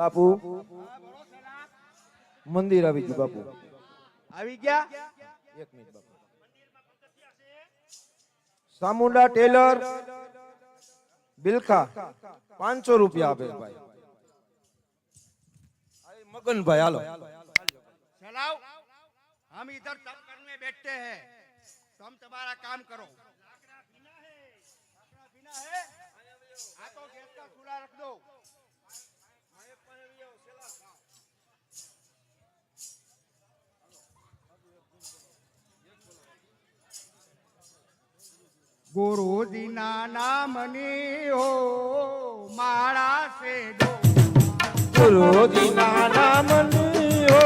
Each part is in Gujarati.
बापू मंदिर आ गया बापू क्या एक मिनट बापू सामुंडा टेलर बिलखा पाँच सौ रुपया आप भाई मगन भाई आलो चलाओ हम इधर करने बैठते हैं तुम तुम्हारा काम करो लाकड़ा बिना है लाकड़ा बिना है आ तो गैस का चूल्हा रख दो ના નામની હો સે દો ગુરુજીના નામની હો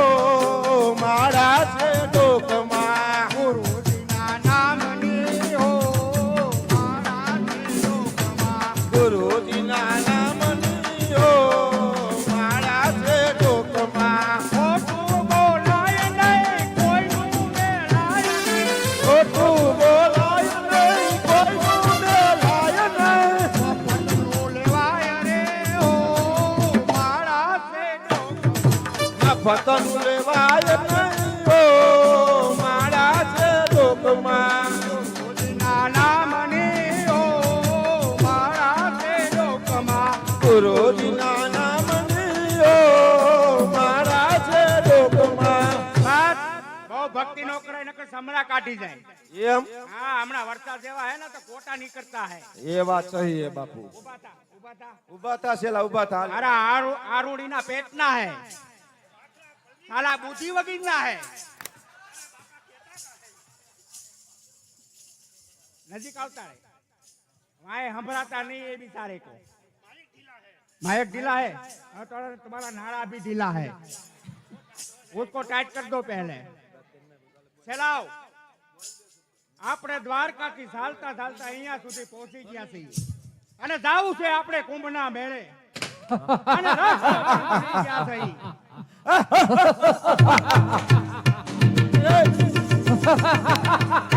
શ્લોકમાં. લેવાય નહીં. ઓ મારા છે લોકમાં. નાના મને ઓ મારા શ્લોકમાં. નાના મને ઓ મારા છે લોકમાં. બહુ ભક્તિ નો કરે નકર સમરા કાઢી જાય. એમ? હા હમણાં વરસાદ જેવા હે ને તો કોટા નીકળતા હે. એ વાત સહી હે બાપુ. ઊભા થા ઊભા થા. ઊભા થા છેલા ઊભા થા. અરે આરુ આરુડીના પેટના હે. સાલા બુદ્ધિ વગીરના હે નજીક આવતા રે વાય સંભળાતા નહીં એ બિચારે को माइक ढीला है हाँ, तो तुम्हारा नाड़ा भी ढीला है उसको टाइट कर दो पहले ચલાવ આપણે દ્વારકાથી ચાલતા ચાલતા અહીંયા સુધી પહોંચી ગયા છીએ અને જાવું છે આપણે કુંભના મેળે અને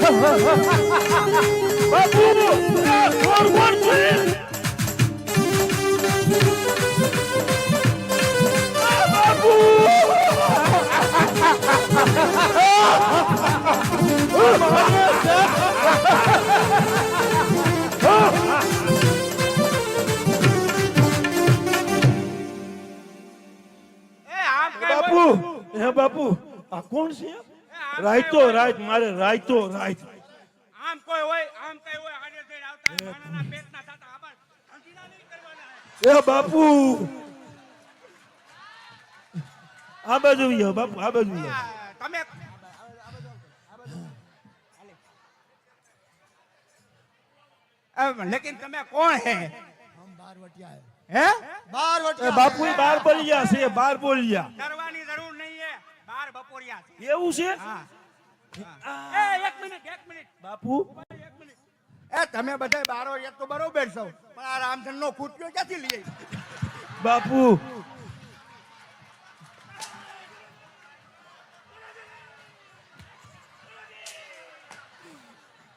બાપુ બાપુ એ આમ બાપુ હે બાપુ આ કોણ છે? રાયતો? રાયત મારે રાયતો રાયત. આમ કોઈ હોય આમ કઈ હોય આડે જઈ આવતા હોય, પેટના થતા આબર ખંડીના નહીં કરવાના. એ બાપુ. આ બાજુ યો બાપુ આ બાજુ યો. તમે લેકિન તમે કોણ હે? હે. એ બાપુ ઈ બાર બોલિયા છે બાર બોલિયા ડરવાની જરૂર નહીં હે. બાર બપોરિયા છે. એવું છે? હા. એ એક મિનિટ એક મિનિટ. બાપુ. એક મિનિટ એ તમે બધા બારો એક તો બરોબર છો. પણ આ રામધન નો ખૂટ્યો ક્યાંથી લઈ બાપુ.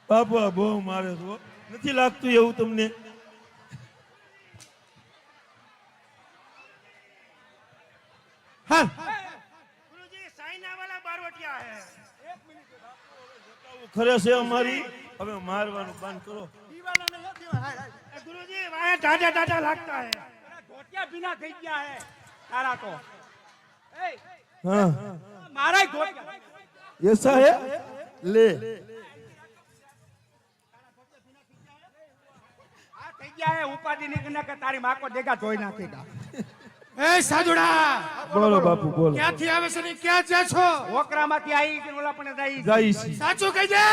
બાપુ બહુ મારે છો નથી લાગતું એવું તમને? ખરે છે અમારી? હવે મારવાનું બંધ કરો. ગુરુજી વાહે ટાટા ટાટા લાગતા હે. ઘોટિયા ભીના થઈ ગયા હે. તારા તો. હા. મારા ઘોટ એસા હે લે. ક્યાંય ઉપાધિ નીકળે કે તારી માકો દેગા જોઈ નાખી દા એ સાજુડા બોલો બાપુ બોલો. ક્યાંથી આવે છે ને ક્યાં જા છો? ઓકરામાંથી આવી કે ઓલા પણ જાય જાય છે. સાચું કહી દે!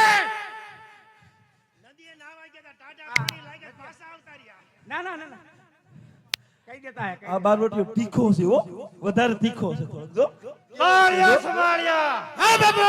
નદીએ નાવા ગયા ટાટા પાણી લાગે પાછા આવતા રહ્યા. ના ના ના કહી દેતા હે આ બાર રોટલી તીખો છે હો. વધારે તીખો છે થોડો જો. હા બાપુ!